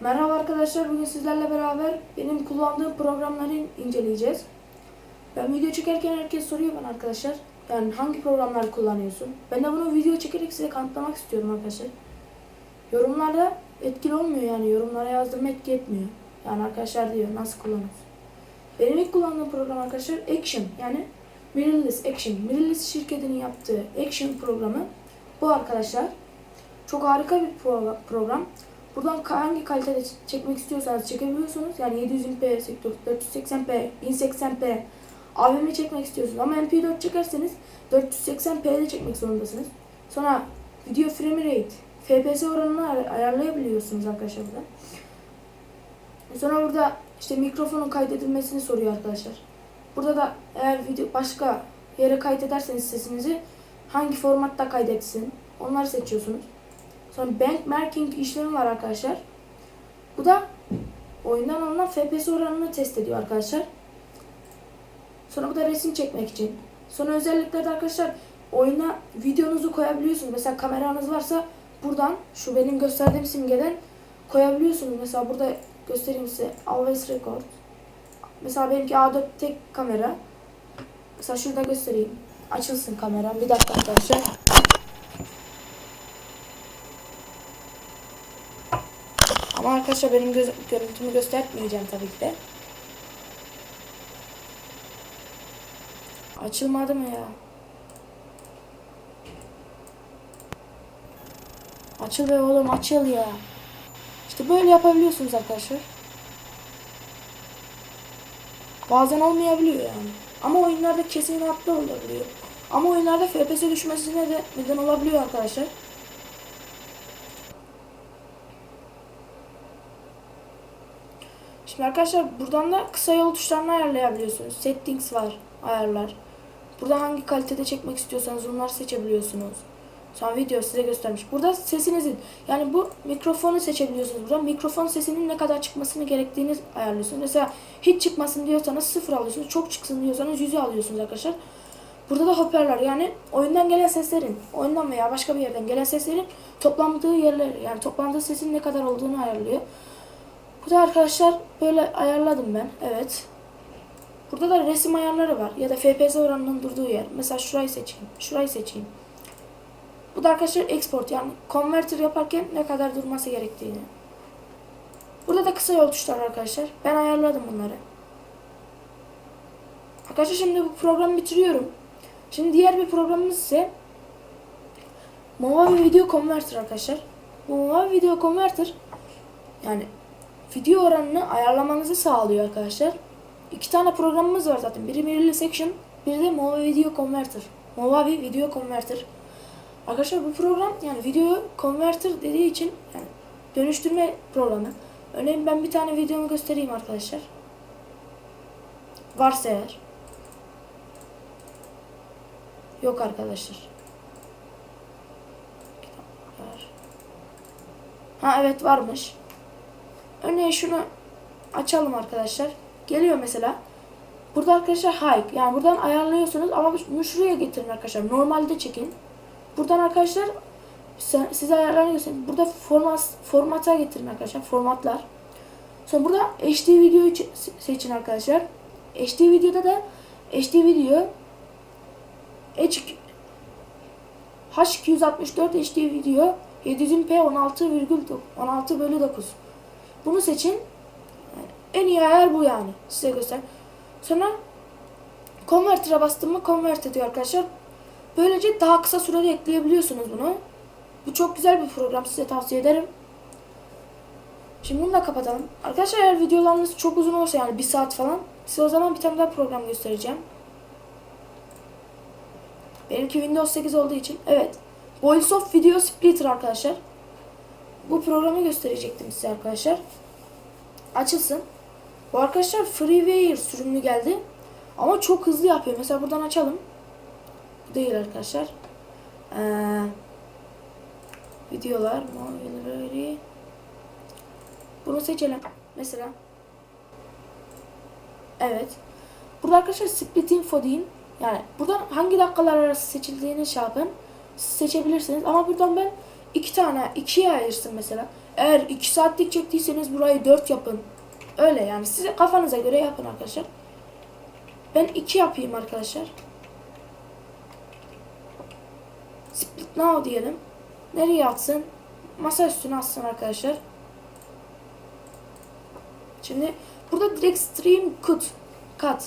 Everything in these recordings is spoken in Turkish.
Merhaba arkadaşlar, bugün sizlerle beraber benim kullandığım programları inceleyeceğiz. Ben video çekerken herkes soruyor bana arkadaşlar. Yani hangi programları kullanıyorsun? Ben de bunu video çekerek size kanıtlamak istiyorum arkadaşlar. Yorumlarda etkili olmuyor yani yorumlara yazdığım etki etmiyor. Yani arkadaşlar diyor nasıl kullanıyorsun? Benim ilk kullandığım program arkadaşlar Action yani Mirrorless Action. Mirrorless şirketinin yaptığı Action programı bu arkadaşlar. Çok harika bir pro- program. Buradan hangi kalitede çekmek istiyorsanız çekebiliyorsunuz. Yani 720p, 480p, 1080p, AVM çekmek istiyorsunuz. Ama MP4 çekerseniz 480p'de çekmek zorundasınız. Sonra video frame rate, FPS oranını ay- ayarlayabiliyorsunuz arkadaşlar burada. Sonra burada işte mikrofonun kaydedilmesini soruyor arkadaşlar. Burada da eğer video başka yere kaydederseniz sesinizi hangi formatta kaydetsin onları seçiyorsunuz. Sonra benchmarking işlemi var arkadaşlar. Bu da oyundan alınan FPS oranını test ediyor arkadaşlar. Sonra bu da resim çekmek için. Sonra özelliklerde arkadaşlar oyuna videonuzu koyabiliyorsunuz. Mesela kameranız varsa buradan şu benim gösterdiğim simgeden koyabiliyorsunuz. Mesela burada göstereyim size. Always record. Mesela benimki A4 tek kamera. Mesela şurada göstereyim. Açılsın kameram. Bir dakika arkadaşlar. Ama arkadaşlar benim göz, görüntümü göstermeyeceğim tabii ki de. Açılmadı mı ya? Açıl be oğlum açıl ya. İşte böyle yapabiliyorsunuz arkadaşlar. Bazen olmayabiliyor yani. Ama oyunlarda kesin haklı olabiliyor. Ama oyunlarda FPS düşmesine de neden olabiliyor arkadaşlar. Şimdi arkadaşlar buradan da kısa yol tuşlarını ayarlayabiliyorsunuz. Settings var, ayarlar. Burada hangi kalitede çekmek istiyorsanız onları seçebiliyorsunuz. Sonra video size göstermiş. Burada sesinizin yani bu mikrofonu seçebiliyorsunuz. Burada mikrofon sesinin ne kadar çıkmasını gerektiğini ayarlıyorsunuz. Mesela hiç çıkmasın diyorsanız sıfır alıyorsunuz. Çok çıksın diyorsanız yüzü alıyorsunuz arkadaşlar. Burada da hoparlör yani oyundan gelen seslerin, oyundan veya başka bir yerden gelen seslerin toplandığı yerler yani toplandığı sesin ne kadar olduğunu ayarlıyor. Bu da arkadaşlar böyle ayarladım ben. Evet. Burada da resim ayarları var. Ya da FPS oranının durduğu yer. Mesela şurayı seçeyim. Şurayı seçeyim. Bu da arkadaşlar export yani converter yaparken ne kadar durması gerektiğini. Burada da kısa yol tuşları arkadaşlar. Ben ayarladım bunları. Arkadaşlar şimdi bu programı bitiriyorum. Şimdi diğer bir programımız ise Movavi Video Converter arkadaşlar. Bu Movavi Video Converter yani video oranını ayarlamanızı sağlıyor arkadaşlar. İki tane programımız var zaten. Biri Mirrorless Section, biri de Movavi Video Converter. Movavi Video Converter. Arkadaşlar bu program yani video converter dediği için yani dönüştürme programı. Örneğin ben bir tane videomu göstereyim arkadaşlar. Varsa eğer. Yok arkadaşlar. Ha evet varmış. Örneğin şunu açalım arkadaşlar. Geliyor mesela. Burada arkadaşlar hike. Yani buradan ayarlıyorsunuz ama bunu şuraya getirin arkadaşlar. Normalde çekin. Buradan arkadaşlar size ayarlanıyorsunuz. Burada format formata getirin arkadaşlar. Formatlar. Sonra burada HD videoyu seçin arkadaşlar. HD videoda da HD video H H264 HD video 720p 16,9 16 bölü 9. Bunu seçin. En iyi ayar bu yani. Size göster. Sonra Converter'a bastım mı convert ediyor arkadaşlar. Böylece daha kısa sürede ekleyebiliyorsunuz bunu. Bu çok güzel bir program. Size tavsiye ederim. Şimdi bunu da kapatalım. Arkadaşlar eğer videolarınız çok uzun olsa yani bir saat falan size o zaman bir tane daha program göstereceğim. Benimki Windows 8 olduğu için. Evet. VoiceOff Video Splitter arkadaşlar. Bu programı gösterecektim size arkadaşlar. Açılsın. Bu arkadaşlar Freeware sürümlü geldi. Ama çok hızlı yapıyor. Mesela buradan açalım. Bu değil arkadaşlar. Ee, videolar. Mobility. Bunu seçelim. Mesela. Evet. Burada arkadaşlar split info deyin. Yani buradan hangi dakikalar arası seçildiğini şey yapın. Seçebilirsiniz. Ama buradan ben iki tane ikiye ayırsın mesela. Eğer 2 saatlik çektiyseniz burayı 4 yapın. Öyle yani size kafanıza göre yapın arkadaşlar. Ben 2 yapayım arkadaşlar. Split now diyelim. Nereye atsın? Masa üstüne atsın arkadaşlar. Şimdi burada direkt stream cut cut.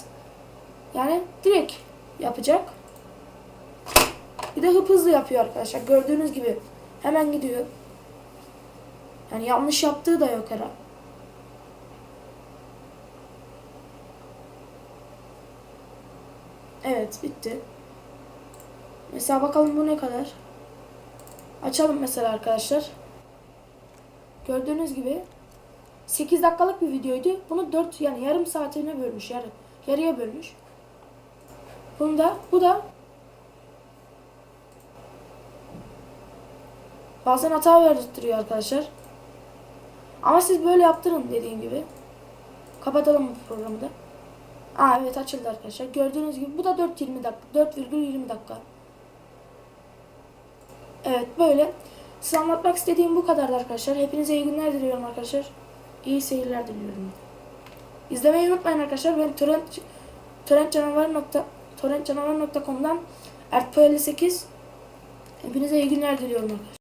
Yani direkt yapacak. Bir de hıp hızlı yapıyor arkadaşlar. Gördüğünüz gibi hemen gidiyor. Yani yanlış yaptığı da yok herhalde. Evet bitti. Mesela bakalım bu ne kadar. Açalım mesela arkadaşlar. Gördüğünüz gibi 8 dakikalık bir videoydu. Bunu 4 yani yarım saatine bölmüş. Yarı, yarıya bölmüş. Bunu da bu da bazen hata verdirtiyor arkadaşlar. Ama siz böyle yaptırın dediğim gibi. Kapatalım bu programı da. Aa evet açıldı arkadaşlar. Gördüğünüz gibi bu da 4.20 dakika. 4,20 dakika. Evet böyle. Size anlatmak istediğim bu kadardı arkadaşlar. Hepinize iyi günler diliyorum arkadaşlar. İyi seyirler diliyorum. İzlemeyi unutmayın arkadaşlar. Ben torrent torrentcanavar nokta torrentcanavar.com'dan Ertpo 58 Hepinize iyi günler diliyorum arkadaşlar.